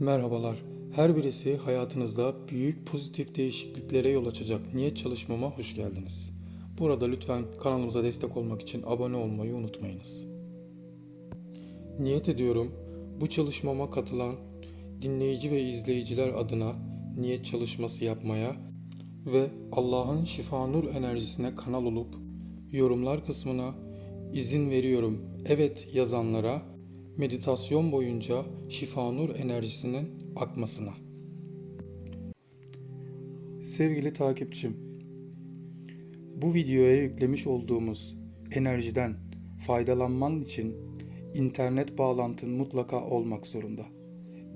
Merhabalar. Her birisi hayatınızda büyük pozitif değişikliklere yol açacak niyet çalışmama hoş geldiniz. Burada lütfen kanalımıza destek olmak için abone olmayı unutmayınız. Niyet ediyorum bu çalışmama katılan dinleyici ve izleyiciler adına niyet çalışması yapmaya ve Allah'ın şifa nur enerjisine kanal olup yorumlar kısmına izin veriyorum evet yazanlara meditasyon boyunca şifa nur enerjisinin akmasına. Sevgili takipçim, bu videoya yüklemiş olduğumuz enerjiden faydalanman için internet bağlantın mutlaka olmak zorunda.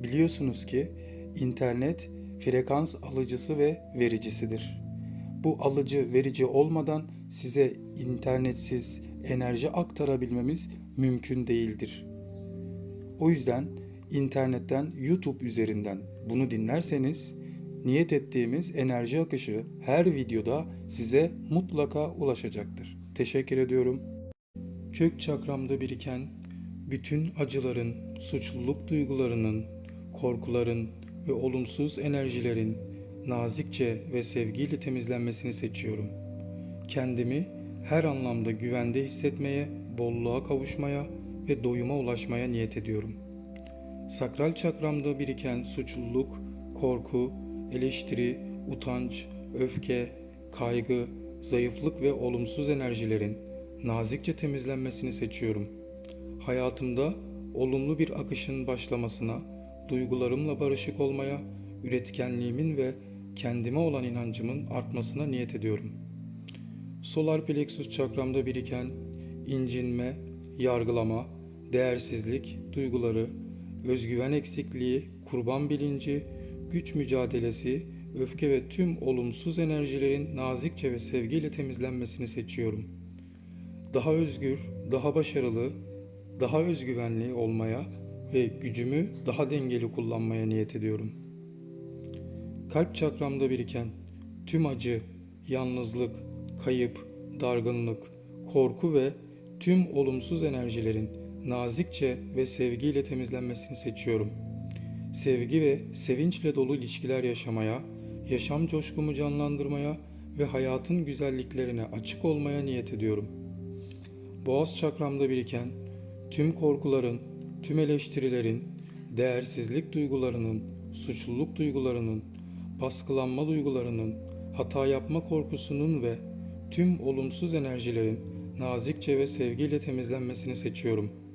Biliyorsunuz ki internet frekans alıcısı ve vericisidir. Bu alıcı verici olmadan size internetsiz enerji aktarabilmemiz mümkün değildir. O yüzden internetten YouTube üzerinden bunu dinlerseniz niyet ettiğimiz enerji akışı her videoda size mutlaka ulaşacaktır. Teşekkür ediyorum. Kök çakramda biriken bütün acıların, suçluluk duygularının, korkuların ve olumsuz enerjilerin nazikçe ve sevgiyle temizlenmesini seçiyorum. Kendimi her anlamda güvende hissetmeye, bolluğa kavuşmaya ve doyuma ulaşmaya niyet ediyorum. Sakral çakramda biriken suçluluk, korku, eleştiri, utanç, öfke, kaygı, zayıflık ve olumsuz enerjilerin nazikçe temizlenmesini seçiyorum. Hayatımda olumlu bir akışın başlamasına, duygularımla barışık olmaya, üretkenliğimin ve kendime olan inancımın artmasına niyet ediyorum. Solar plexus çakramda biriken incinme, yargılama, değersizlik duyguları, özgüven eksikliği, kurban bilinci, güç mücadelesi, öfke ve tüm olumsuz enerjilerin nazikçe ve sevgiyle temizlenmesini seçiyorum. Daha özgür, daha başarılı, daha özgüvenli olmaya ve gücümü daha dengeli kullanmaya niyet ediyorum. Kalp çakramda biriken tüm acı, yalnızlık, kayıp, dargınlık, korku ve tüm olumsuz enerjilerin nazikçe ve sevgiyle temizlenmesini seçiyorum. Sevgi ve sevinçle dolu ilişkiler yaşamaya, yaşam coşkumu canlandırmaya ve hayatın güzelliklerine açık olmaya niyet ediyorum. Boğaz çakramda biriken tüm korkuların, tüm eleştirilerin, değersizlik duygularının, suçluluk duygularının, baskılanma duygularının, hata yapma korkusunun ve tüm olumsuz enerjilerin nazikçe ve sevgiyle temizlenmesini seçiyorum.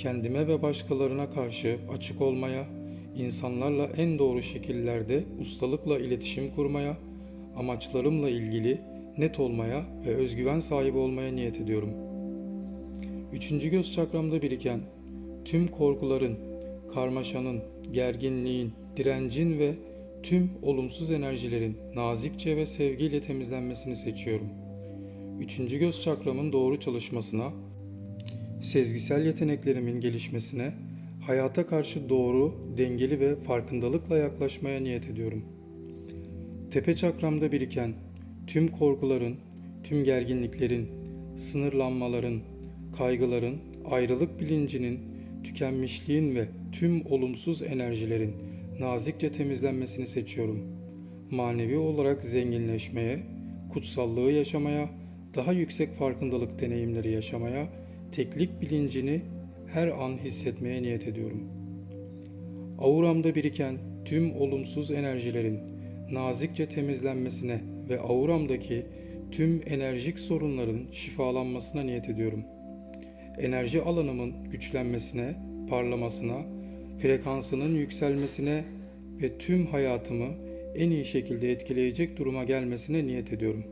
Kendime ve başkalarına karşı açık olmaya, insanlarla en doğru şekillerde ustalıkla iletişim kurmaya, amaçlarımla ilgili net olmaya ve özgüven sahibi olmaya niyet ediyorum. Üçüncü göz çakramda biriken tüm korkuların, karmaşanın, gerginliğin, direncin ve tüm olumsuz enerjilerin nazikçe ve sevgiyle temizlenmesini seçiyorum. Üçüncü göz çakramın doğru çalışmasına, sezgisel yeteneklerimin gelişmesine, hayata karşı doğru, dengeli ve farkındalıkla yaklaşmaya niyet ediyorum. Tepe çakramda biriken tüm korkuların, tüm gerginliklerin, sınırlanmaların, kaygıların, ayrılık bilincinin, tükenmişliğin ve tüm olumsuz enerjilerin nazikçe temizlenmesini seçiyorum. Manevi olarak zenginleşmeye, kutsallığı yaşamaya, daha yüksek farkındalık deneyimleri yaşamaya, teklik bilincini her an hissetmeye niyet ediyorum. Auramda biriken tüm olumsuz enerjilerin nazikçe temizlenmesine ve auramdaki tüm enerjik sorunların şifalanmasına niyet ediyorum. Enerji alanımın güçlenmesine, parlamasına, frekansının yükselmesine ve tüm hayatımı en iyi şekilde etkileyecek duruma gelmesine niyet ediyorum.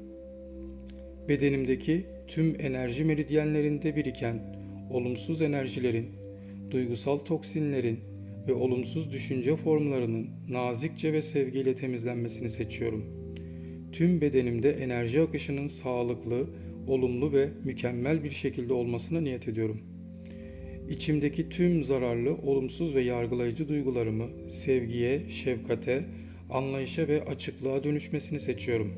Bedenimdeki tüm enerji meridyenlerinde biriken olumsuz enerjilerin, duygusal toksinlerin ve olumsuz düşünce formlarının nazikçe ve sevgiyle temizlenmesini seçiyorum. Tüm bedenimde enerji akışının sağlıklı, olumlu ve mükemmel bir şekilde olmasına niyet ediyorum. İçimdeki tüm zararlı, olumsuz ve yargılayıcı duygularımı sevgiye, şefkate, anlayışa ve açıklığa dönüşmesini seçiyorum.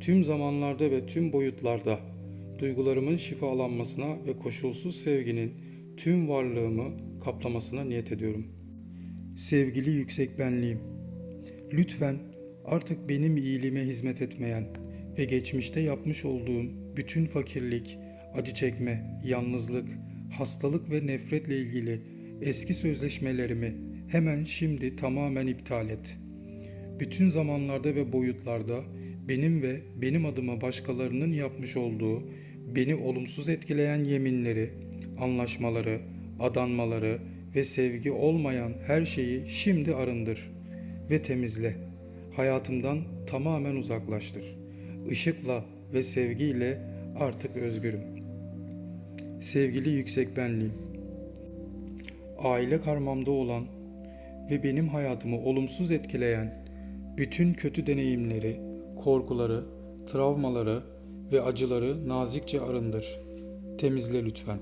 Tüm zamanlarda ve tüm boyutlarda duygularımın şifalanmasına ve koşulsuz sevginin tüm varlığımı kaplamasına niyet ediyorum. Sevgili yüksek benliğim, lütfen artık benim iyiliğime hizmet etmeyen ve geçmişte yapmış olduğum bütün fakirlik, acı çekme, yalnızlık, hastalık ve nefretle ilgili eski sözleşmelerimi hemen şimdi tamamen iptal et. Bütün zamanlarda ve boyutlarda benim ve benim adıma başkalarının yapmış olduğu beni olumsuz etkileyen yeminleri, anlaşmaları, adanmaları ve sevgi olmayan her şeyi şimdi arındır ve temizle. Hayatımdan tamamen uzaklaştır. Işıkla ve sevgiyle artık özgürüm. Sevgili yüksek benliğim, aile karmamda olan ve benim hayatımı olumsuz etkileyen bütün kötü deneyimleri, korkuları, travmaları ve acıları nazikçe arındır. Temizle lütfen.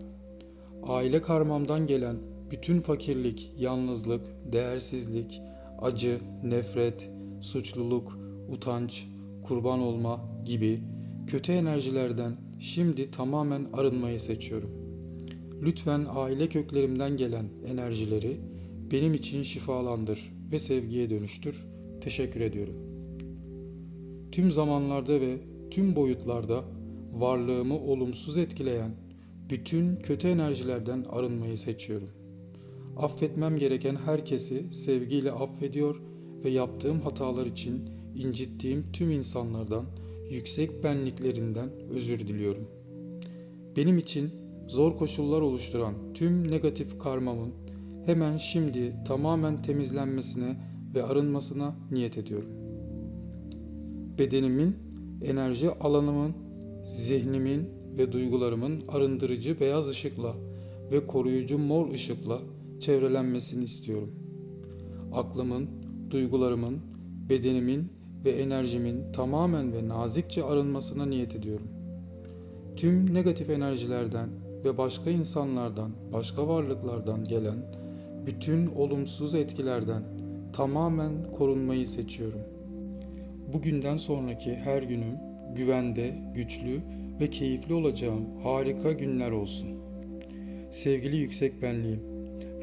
Aile karmamdan gelen bütün fakirlik, yalnızlık, değersizlik, acı, nefret, suçluluk, utanç, kurban olma gibi kötü enerjilerden şimdi tamamen arınmayı seçiyorum. Lütfen aile köklerimden gelen enerjileri benim için şifalandır ve sevgiye dönüştür. Teşekkür ediyorum. Tüm zamanlarda ve tüm boyutlarda varlığımı olumsuz etkileyen bütün kötü enerjilerden arınmayı seçiyorum. Affetmem gereken herkesi sevgiyle affediyor ve yaptığım hatalar için incittiğim tüm insanlardan, yüksek benliklerinden özür diliyorum. Benim için zor koşullar oluşturan tüm negatif karmamın hemen şimdi tamamen temizlenmesine ve arınmasına niyet ediyorum. Bedenimin, enerji alanımın, zihnimin ve duygularımın arındırıcı beyaz ışıkla ve koruyucu mor ışıkla çevrelenmesini istiyorum. Aklımın, duygularımın, bedenimin ve enerjimin tamamen ve nazikçe arınmasına niyet ediyorum. Tüm negatif enerjilerden ve başka insanlardan, başka varlıklardan gelen bütün olumsuz etkilerden tamamen korunmayı seçiyorum. Bugünden sonraki her günüm güvende, güçlü ve keyifli olacağım harika günler olsun. Sevgili yüksek benliğim,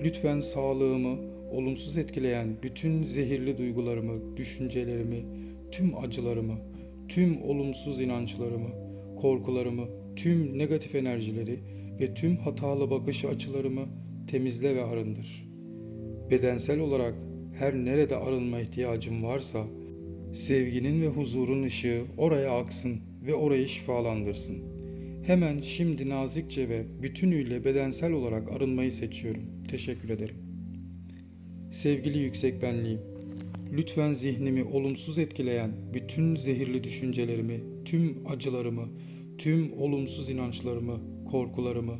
lütfen sağlığımı olumsuz etkileyen bütün zehirli duygularımı, düşüncelerimi, tüm acılarımı, tüm olumsuz inançlarımı, korkularımı, tüm negatif enerjileri ve tüm hatalı bakış açılarımı temizle ve arındır. Bedensel olarak her nerede arınma ihtiyacım varsa sevginin ve huzurun ışığı oraya aksın ve orayı şifalandırsın. Hemen şimdi nazikçe ve bütünüyle bedensel olarak arınmayı seçiyorum. Teşekkür ederim. Sevgili yüksek benliğim, lütfen zihnimi olumsuz etkileyen bütün zehirli düşüncelerimi, tüm acılarımı, tüm olumsuz inançlarımı, korkularımı,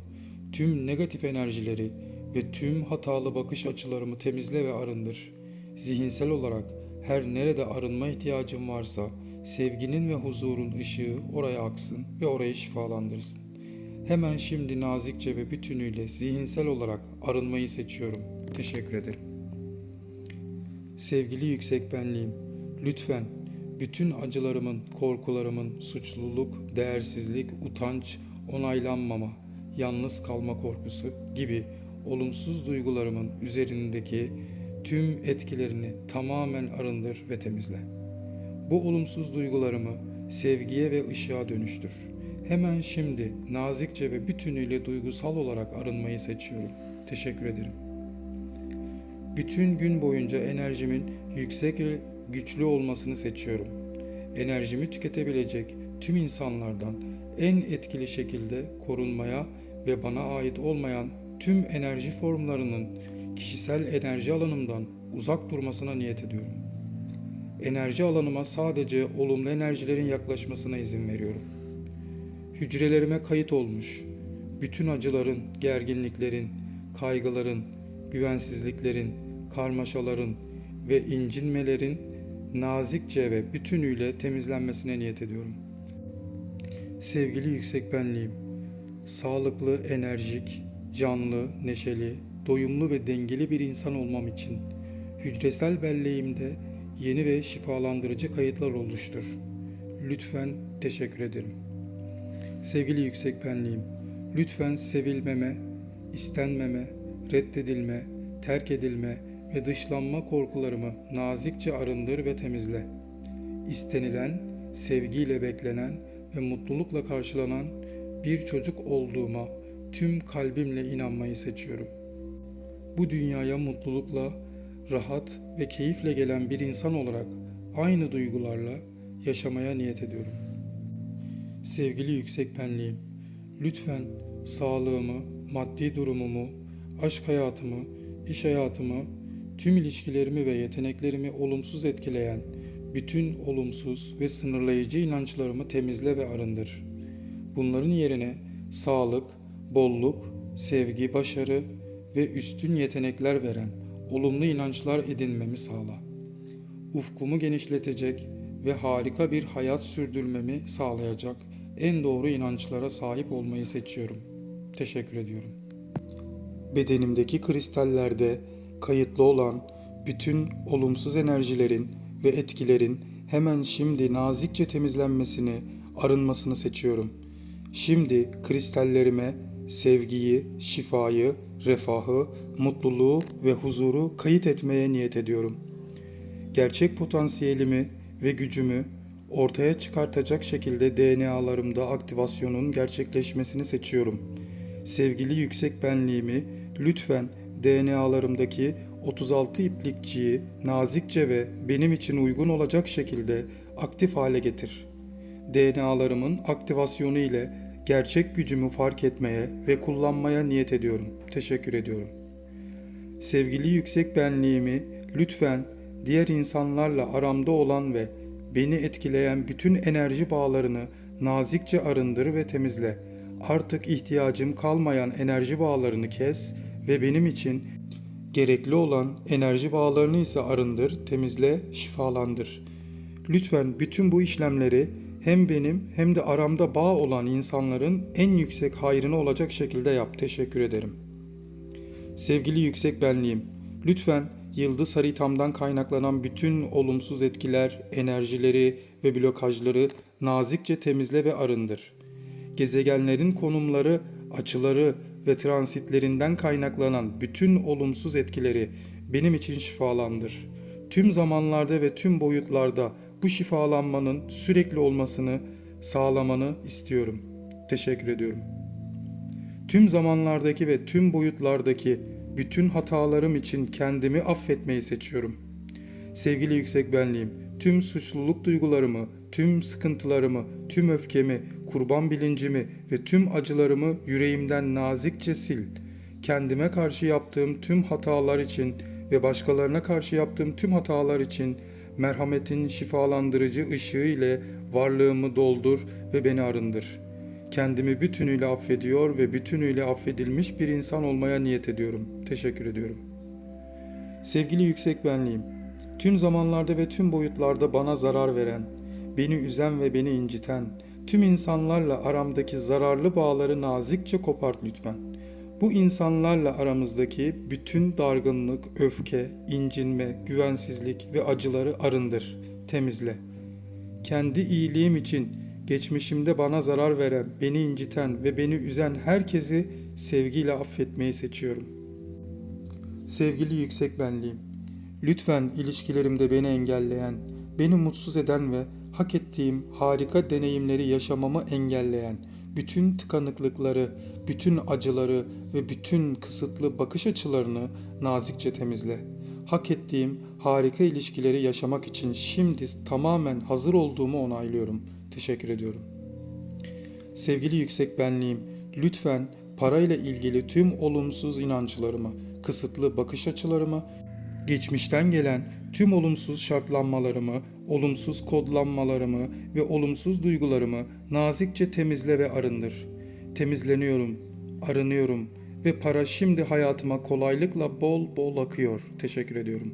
tüm negatif enerjileri ve tüm hatalı bakış açılarımı temizle ve arındır. Zihinsel olarak her nerede arınma ihtiyacım varsa sevginin ve huzurun ışığı oraya aksın ve orayı şifalandırsın. Hemen şimdi nazikçe ve bütünüyle zihinsel olarak arınmayı seçiyorum. Teşekkür ederim. Sevgili yüksek benliğim, lütfen bütün acılarımın, korkularımın, suçluluk, değersizlik, utanç, onaylanmama, yalnız kalma korkusu gibi olumsuz duygularımın üzerindeki tüm etkilerini tamamen arındır ve temizle. Bu olumsuz duygularımı sevgiye ve ışığa dönüştür. Hemen şimdi nazikçe ve bütünüyle duygusal olarak arınmayı seçiyorum. Teşekkür ederim. Bütün gün boyunca enerjimin yüksek ve güçlü olmasını seçiyorum. Enerjimi tüketebilecek tüm insanlardan en etkili şekilde korunmaya ve bana ait olmayan tüm enerji formlarının kişisel enerji alanımdan uzak durmasına niyet ediyorum. Enerji alanıma sadece olumlu enerjilerin yaklaşmasına izin veriyorum. Hücrelerime kayıt olmuş bütün acıların, gerginliklerin, kaygıların, güvensizliklerin, karmaşaların ve incinmelerin nazikçe ve bütünüyle temizlenmesine niyet ediyorum. Sevgili yüksek benliğim, sağlıklı, enerjik, canlı, neşeli, doyumlu ve dengeli bir insan olmam için hücresel belleğimde yeni ve şifalandırıcı kayıtlar oluştur. Lütfen teşekkür ederim. Sevgili yüksek benliğim, lütfen sevilmeme, istenmeme, reddedilme, terk edilme ve dışlanma korkularımı nazikçe arındır ve temizle. İstenilen, sevgiyle beklenen ve mutlulukla karşılanan bir çocuk olduğuma tüm kalbimle inanmayı seçiyorum. Bu dünyaya mutlulukla, rahat ve keyifle gelen bir insan olarak aynı duygularla yaşamaya niyet ediyorum. Sevgili yüksek benliğim, lütfen sağlığımı, maddi durumumu, aşk hayatımı, iş hayatımı, tüm ilişkilerimi ve yeteneklerimi olumsuz etkileyen bütün olumsuz ve sınırlayıcı inançlarımı temizle ve arındır. Bunların yerine sağlık, bolluk, sevgi, başarı ve üstün yetenekler veren olumlu inançlar edinmemi sağla. Ufkumu genişletecek ve harika bir hayat sürdürmemi sağlayacak en doğru inançlara sahip olmayı seçiyorum. Teşekkür ediyorum. Bedenimdeki kristallerde kayıtlı olan bütün olumsuz enerjilerin ve etkilerin hemen şimdi nazikçe temizlenmesini, arınmasını seçiyorum. Şimdi kristallerime sevgiyi, şifayı, refahı, mutluluğu ve huzuru kayıt etmeye niyet ediyorum. Gerçek potansiyelimi ve gücümü ortaya çıkartacak şekilde DNA'larımda aktivasyonun gerçekleşmesini seçiyorum. Sevgili yüksek benliğimi lütfen DNA'larımdaki 36 iplikçiyi nazikçe ve benim için uygun olacak şekilde aktif hale getir. DNA'larımın aktivasyonu ile gerçek gücümü fark etmeye ve kullanmaya niyet ediyorum. Teşekkür ediyorum. Sevgili yüksek benliğimi lütfen diğer insanlarla aramda olan ve beni etkileyen bütün enerji bağlarını nazikçe arındır ve temizle. Artık ihtiyacım kalmayan enerji bağlarını kes ve benim için gerekli olan enerji bağlarını ise arındır, temizle, şifalandır. Lütfen bütün bu işlemleri hem benim hem de aramda bağ olan insanların en yüksek hayrına olacak şekilde yap. Teşekkür ederim. Sevgili yüksek benliğim, lütfen yıldız haritamdan kaynaklanan bütün olumsuz etkiler, enerjileri ve blokajları nazikçe temizle ve arındır. Gezegenlerin konumları, açıları ve transitlerinden kaynaklanan bütün olumsuz etkileri benim için şifalandır. Tüm zamanlarda ve tüm boyutlarda bu şifalanmanın sürekli olmasını sağlamanı istiyorum. Teşekkür ediyorum. Tüm zamanlardaki ve tüm boyutlardaki bütün hatalarım için kendimi affetmeyi seçiyorum. Sevgili yüksek benliğim, tüm suçluluk duygularımı, tüm sıkıntılarımı, tüm öfkemi, kurban bilincimi ve tüm acılarımı yüreğimden nazikçe sil. Kendime karşı yaptığım tüm hatalar için ve başkalarına karşı yaptığım tüm hatalar için merhametin şifalandırıcı ışığı ile varlığımı doldur ve beni arındır. Kendimi bütünüyle affediyor ve bütünüyle affedilmiş bir insan olmaya niyet ediyorum. Teşekkür ediyorum. Sevgili yüksek benliğim, tüm zamanlarda ve tüm boyutlarda bana zarar veren, beni üzen ve beni inciten, tüm insanlarla aramdaki zararlı bağları nazikçe kopart lütfen. Bu insanlarla aramızdaki bütün dargınlık, öfke, incinme, güvensizlik ve acıları arındır, temizle. Kendi iyiliğim için geçmişimde bana zarar veren, beni inciten ve beni üzen herkesi sevgiyle affetmeyi seçiyorum. Sevgili yüksek benliğim, lütfen ilişkilerimde beni engelleyen, beni mutsuz eden ve hak ettiğim harika deneyimleri yaşamamı engelleyen, bütün tıkanıklıkları, bütün acıları ve bütün kısıtlı bakış açılarını nazikçe temizle. Hak ettiğim harika ilişkileri yaşamak için şimdi tamamen hazır olduğumu onaylıyorum. Teşekkür ediyorum. Sevgili yüksek benliğim, lütfen parayla ilgili tüm olumsuz inançlarımı, kısıtlı bakış açılarımı, geçmişten gelen tüm olumsuz şartlanmalarımı, olumsuz kodlanmalarımı ve olumsuz duygularımı nazikçe temizle ve arındır. Temizleniyorum, arınıyorum ve para şimdi hayatıma kolaylıkla bol bol akıyor. Teşekkür ediyorum.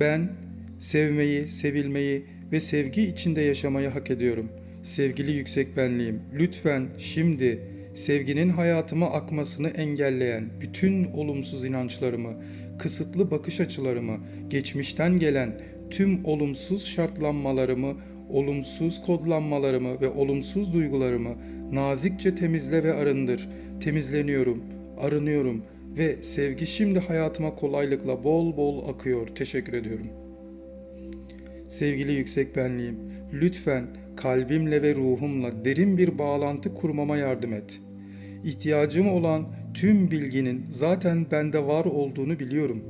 Ben sevmeyi, sevilmeyi ve sevgi içinde yaşamayı hak ediyorum. Sevgili yüksek benliğim, lütfen şimdi sevginin hayatıma akmasını engelleyen bütün olumsuz inançlarımı, kısıtlı bakış açılarımı, geçmişten gelen tüm olumsuz şartlanmalarımı, olumsuz kodlanmalarımı ve olumsuz duygularımı nazikçe temizle ve arındır. Temizleniyorum, arınıyorum ve sevgi şimdi hayatıma kolaylıkla bol bol akıyor. Teşekkür ediyorum. Sevgili yüksek benliğim, lütfen kalbimle ve ruhumla derin bir bağlantı kurmama yardım et. İhtiyacım olan tüm bilginin zaten bende var olduğunu biliyorum.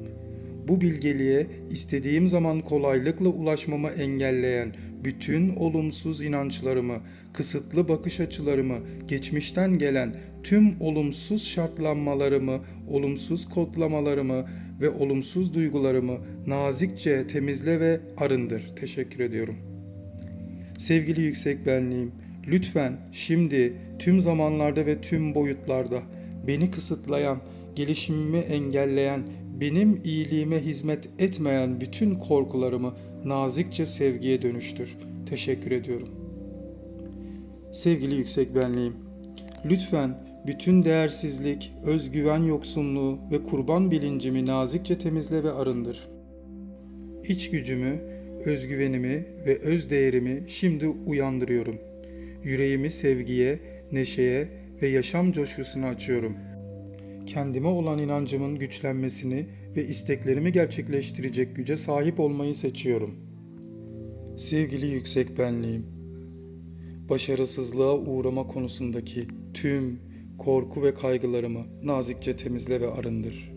Bu bilgeliğe istediğim zaman kolaylıkla ulaşmamı engelleyen bütün olumsuz inançlarımı, kısıtlı bakış açılarımı, geçmişten gelen tüm olumsuz şartlanmalarımı, olumsuz kodlamalarımı ve olumsuz duygularımı nazikçe temizle ve arındır. Teşekkür ediyorum. Sevgili yüksek benliğim, lütfen şimdi tüm zamanlarda ve tüm boyutlarda beni kısıtlayan, gelişimimi engelleyen, benim iyiliğime hizmet etmeyen bütün korkularımı nazikçe sevgiye dönüştür. Teşekkür ediyorum. Sevgili yüksek benliğim, lütfen bütün değersizlik, özgüven yoksunluğu ve kurban bilincimi nazikçe temizle ve arındır. İç gücümü, özgüvenimi ve öz değerimi şimdi uyandırıyorum. Yüreğimi sevgiye, neşeye ve yaşam coşkusuna açıyorum. Kendime olan inancımın güçlenmesini ve isteklerimi gerçekleştirecek güce sahip olmayı seçiyorum. Sevgili yüksek benliğim, başarısızlığa uğrama konusundaki tüm korku ve kaygılarımı nazikçe temizle ve arındır.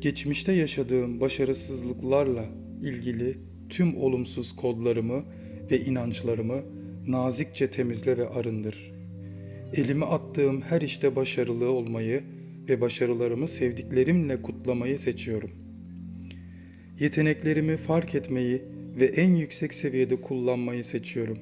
Geçmişte yaşadığım başarısızlıklarla ilgili tüm olumsuz kodlarımı ve inançlarımı nazikçe temizle ve arındır. Elime attığım her işte başarılı olmayı ve başarılarımı sevdiklerimle kutlamayı seçiyorum. Yeteneklerimi fark etmeyi ve en yüksek seviyede kullanmayı seçiyorum.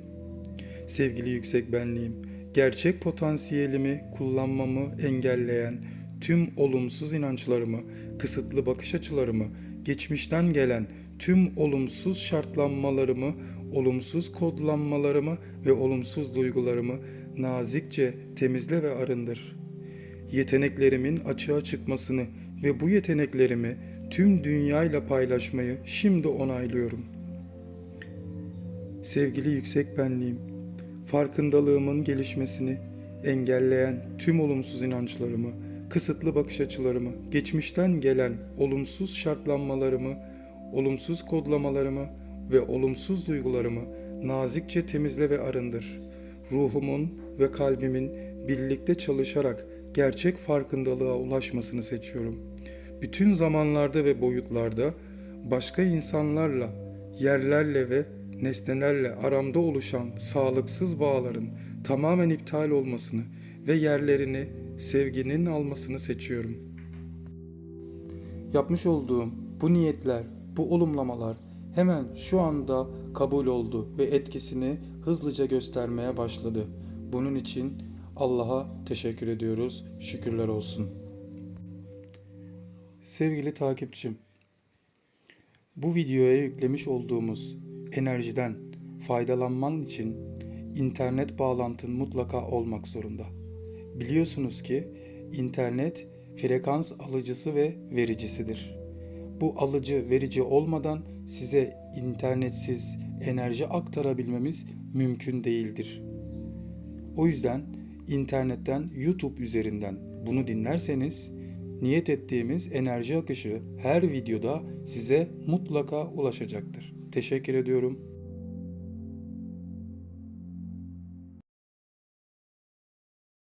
Sevgili yüksek benliğim, gerçek potansiyelimi kullanmamı engelleyen tüm olumsuz inançlarımı, kısıtlı bakış açılarımı, geçmişten gelen tüm olumsuz şartlanmalarımı, olumsuz kodlanmalarımı ve olumsuz duygularımı nazikçe temizle ve arındır. Yeteneklerimin açığa çıkmasını ve bu yeteneklerimi tüm dünyayla paylaşmayı şimdi onaylıyorum. Sevgili yüksek benliğim, farkındalığımın gelişmesini engelleyen tüm olumsuz inançlarımı, kısıtlı bakış açılarımı, geçmişten gelen olumsuz şartlanmalarımı, olumsuz kodlamalarımı ve olumsuz duygularımı nazikçe temizle ve arındır. Ruhumun ve kalbimin birlikte çalışarak gerçek farkındalığa ulaşmasını seçiyorum. Bütün zamanlarda ve boyutlarda başka insanlarla, yerlerle ve nesnelerle aramda oluşan sağlıksız bağların tamamen iptal olmasını ve yerlerini sevginin almasını seçiyorum. Yapmış olduğum bu niyetler, bu olumlamalar hemen şu anda kabul oldu ve etkisini hızlıca göstermeye başladı. Bunun için Allah'a teşekkür ediyoruz. Şükürler olsun. Sevgili takipçim, bu videoya yüklemiş olduğumuz enerjiden faydalanman için internet bağlantın mutlaka olmak zorunda. Biliyorsunuz ki internet frekans alıcısı ve vericisidir. Bu alıcı verici olmadan size internetsiz enerji aktarabilmemiz mümkün değildir. O yüzden internetten YouTube üzerinden bunu dinlerseniz niyet ettiğimiz enerji akışı her videoda size mutlaka ulaşacaktır. Teşekkür ediyorum.